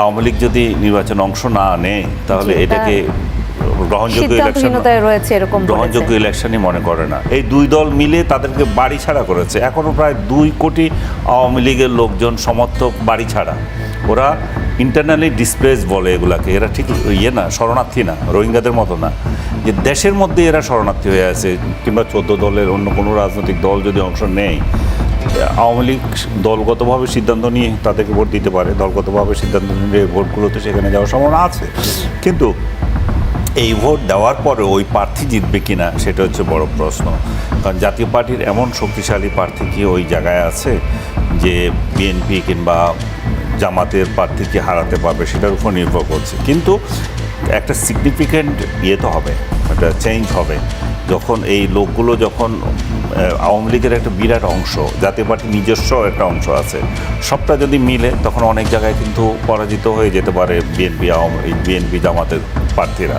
আওয়ামী লীগ যদি নির্বাচনে অংশ না নেয় তাহলে এটাকে গ্রহণযোগ্য ইলেকশন রয়েছে এরকম গ্রহণযোগ্য ইলেকশনই মনে করে না। এই দুই দল মিলে তাদেরকে বাড়ি ছাড়া করেছে। এখনও প্রায় দুই কোটি আওয়ামী লীগের লোকজন সমর্থক বাড়ি ছাড়া। ওরা ইন্টারনালি ডিসপ্লেস বলে এগুলাকে। এরা ঠিক ইয়ে না শরণার্থী না রোহিঙ্গাদের মতো না। যে দেশের মধ্যে এরা শরণার্থী হয়ে আছে কিংবা চোদ্দ দলের অন্য কোনো রাজনৈতিক দল যদি অংশ নেয় আওয়ামী লীগ দলগতভাবে সিদ্ধান্ত নিয়ে তাদেরকে ভোট দিতে পারে, দলগতভাবে সিদ্ধান্ত নিয়ে ভোটগুলোতে সেখানে যাওয়ার সম্ভাবনা আছে। কিন্তু এই ভোট দেওয়ার পরে ওই প্রার্থী জিতবে কিনা সেটা হচ্ছে বড় প্রশ্ন। কারণ জাতীয় পার্টির এমন শক্তিশালী প্রার্থী কি ওই জায়গায় আছে যে বিএনপি কিংবা জামাতের প্রার্থীকে হারাতে পারবে সেটার উপর নির্ভর করছে। কিন্তু একটা সিগনিফিক্যান্ট ইয়ে তো হবে, একটা চেঞ্জ হবে। যখন এই লোকগুলো যখন আওয়ামী লীগের একটা বিরাট অংশ, জাতীয় পার্টির নিজস্ব একটা অংশ আছে, সবটা যদি মিলে, তখন অনেক জায়গায় কিন্তু পরাজিত হয়ে যেতে পারে বিএনপি আওয়ামী বিএনপি জামাতের প্রার্থীরা।